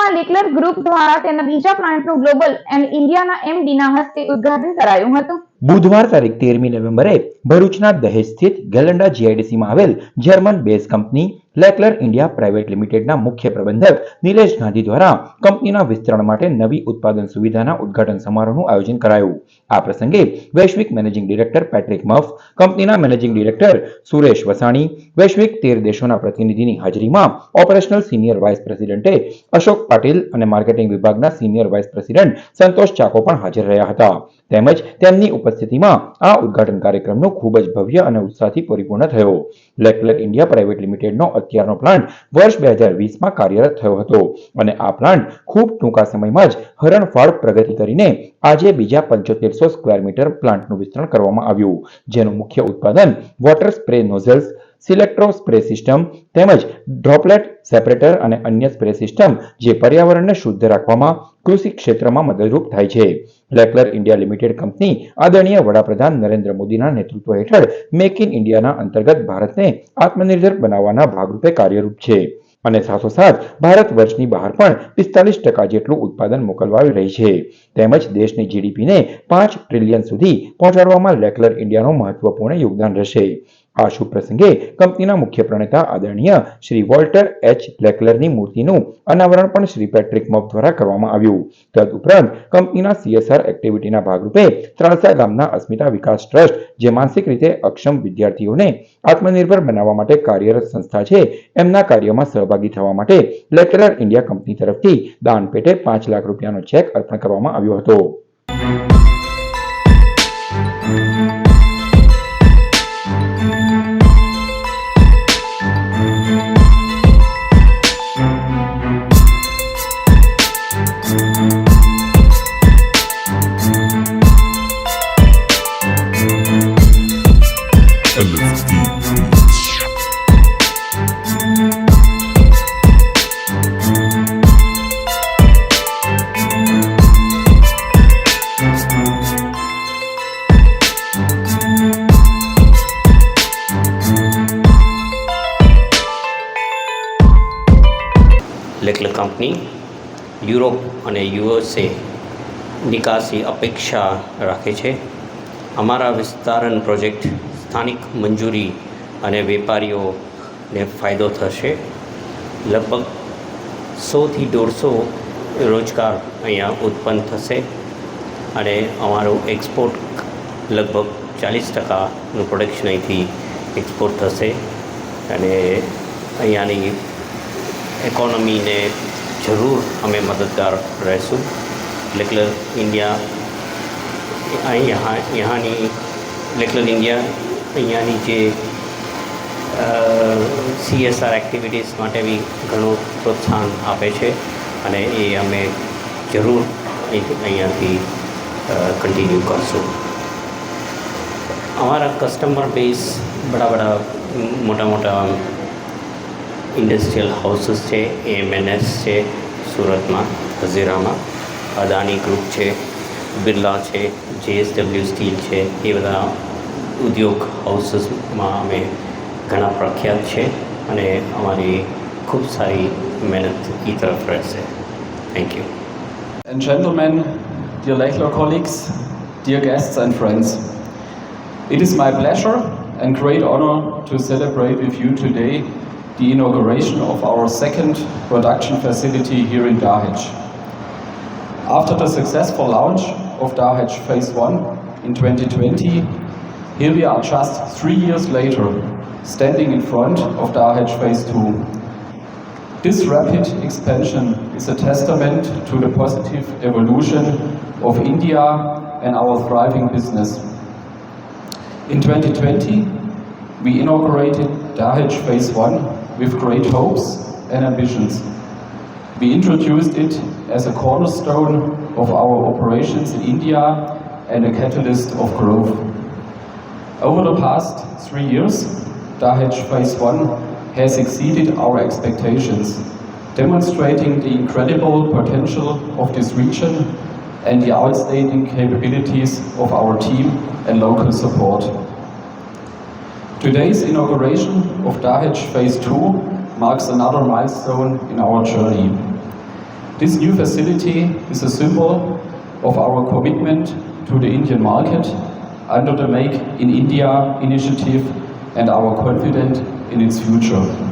વધુમાં લેકલર ગ્રુપ દ્વારા તેના બીજા પ્લાન્ટનું ગ્લોબલ એન્ડ ઇન્ડિયાના એમડીના હસ્તે ઉદ્ઘાટન કરાયું હતું. બુધવાર તારીખ તેરમી નવેમ્બરે ભરૂચના દહેજ સ્થિત ગેલંડા જીઆઈડીસીમાં આવેલ German base company Lechler India private લિમિટેડના મુખ્ય પ્રબંધક નિલેશ ગાંધી દ્વારા કંપનીના વિસ્તરણ માટે નવી ઉત્પાદન સુવિધાના ઉદ્ઘાટન સમારોહનું આયોજન કરાયું. આ પ્રસંગે વૈશ્વિક મેનેજિંગ ડિરેક્ટર પેટ્રિક મફ, કંપનીના મેનેજિંગ ડિરેક્ટર સુરેશ વસાણી, વૈશ્વિક તેર દેશોના પ્રતિનિધિની હાજરીમાં ઓપરેશનલ સિનિયર વાઇસ પ્રેસિડેન્ટે અશોક પાટીલ અને માર્કેટિંગ વિભાગના senior vice president Santosh Chacko પણ હાજર રહ્યા હતા. તેમજ તેમની ઉપસ્થિતિમાં આ ઉદઘાટન કાર્યક્રમનો ખૂબ જ ભવ્ય અને ઉત્સાહથી પરિપૂર્ણ થયો. લેકલર ઇન્ડિયા પ્રાઇવેટ લિમિટેડનો અત્યારનો પ્લાન્ટ વર્ષ બે હજાર વીસમાં કાર્યરત થયો હતો અને આ પ્લાન્ટ ખૂબ ટૂંકા સમયમાં જ હરણફાળ પ્રગતિ કરીને આજે બીજા પંચોતેરસો સ્ક્વેર મીટર પ્લાન્ટનું વિસ્તરણ કરવામાં આવ્યું, જેનું મુખ્ય ઉત્પાદન water spray nozzles Selectro spray system તેમજ ડ્રોપલેટ, સેપરેટર અને અન્ય સ્પ્રે સિસ્ટમ જે પર્યાવરણને શુદ્ધ રાખવામાં કૃષિ ક્ષેત્રમાં મદદરૂપ થાય છે. લેકલર ઇન્ડિયા લિમિટેડ કંપની આદરણીય વડાપ્રધાન નરેન્દ્ર મોદીના નેતૃત્વ હેઠળ મેક ઇન ઇન્ડિયાના અંતર્ગત ભારતને આત્મનિર્ભર બનાવવાના ભાગરૂપે કાર્યરૂપ છે. અને સાથોસાથ ભારત વર્ષની બહાર પણ પિસ્તાલીસ ટકા જેટલું ઉત્પાદન મોકલવાવી રહી છે. તેમજ દેશની જીડીપીને પાંચ ટ્રિલિયન સુધી પહોંચાડવામાં લેકલર ઇન્ડિયાનું મહત્વપૂર્ણ યોગદાન રહેશે. આ શુભ પ્રસંગે કંપનીના મુખ્ય પ્રણેતા આદરણીય શ્રી વોલ્ટર એચ લેકલરની મૂર્તિનું અનાવરણ પણ શ્રી પેટ્રિક મફ દ્વારા કરવામાં આવ્યું. તદઉપરાંત કંપનીના સીએસઆર એક્ટિવિટીના ભાગરૂપે ત્રાલસા ગામના અસ્મિતા વિકાસ ટ્રસ્ટ, જે માનસિક રીતે અક્ષમ વિદ્યાર્થીઓને આત્મનિર્ભર બનાવવા માટે કાર્યરત સંસ્થા છે, એમના કાર્યમાં સહભાગી થવા માટે લેકલર ઇન્ડિયા કંપની તરફથી દાન પેટે પાંચ લાખ રૂપિયાનો ચેક અર્પણ કરવામાં આવ્યો હતો. લેકલ કંપની યુરોપ અને યુએસએ નિકાસી અપેક્ષા રાખે છે. અમારા વિસ્તારન પ્રોજેક્ટ સ્થાનિક મંજૂરી અને વેપારીઓને ફાયદો થશે. લગભગ સોથી દોઢસો રોજગાર અહીંયા ઉત્પન્ન થશે અને અમારું એક્સપોર્ટ લગભગ ચાલીસ ટકાનું પ્રોડક્શન અહીંથી એક્સપોર્ટ થશે. અને અહીંયાની ઇકોનોમીને જરૂર અમે મદદગાર રહેશું. લેકલર ઇન્ડિયા અહીંયા યહાની લેકલર ઇન્ડિયા અહીંયાની જે સીએસઆર એક્ટિવિટીઝ માટે બી ઘણું પ્રોત્સાહન આપે છે. અને એ અમે જરૂર અહીંયાથી કન્ટિન્યુ કરશું. અમારા કસ્ટમર બેઝ બડા બડા મોટા મોટા ઇન્ડસ્ટ્રીયલ હાઉસીસ છે એએમએનએસ છે સુરતમાં હઝીરામાં અદાની ગ્રુપ છે બિરલા છે જેએસડબલ્યુ સ્ટીલ છે એ બધા ઉદ્યોગ હાઉસીસમાં અમે ઘણા પ્રખ્યાત છે અને અમારી ખૂબ સારી મહેનત એ તરફ રહેશે thank you and gentlemen, dear Lechler colleagues, dear guests and friends. It is my pleasure and great honor to celebrate with you today the inauguration of our second production facility here in Dahej. After the successful launch of Dahej Phase 1 in 2020, here we are just three years later, standing in front of Dahej Phase 2. This rapid expansion is a testament to the positive evolution of India and our thriving business. In 2020, we inaugurated Dahej Phase 1 with great hopes and ambitions. We introduced it as a cornerstone of our operations in India and a catalyst of growth. Over the past three years, Dahej Phase 1 has exceeded our expectations, demonstrating the incredible potential of this region and the outstanding capabilities of our team and local support. Today's inauguration of Dahej Phase 2 marks another milestone in our journey. This new facility is a symbol of our commitment to the Indian market under the Make in India initiative and our confidence in its future.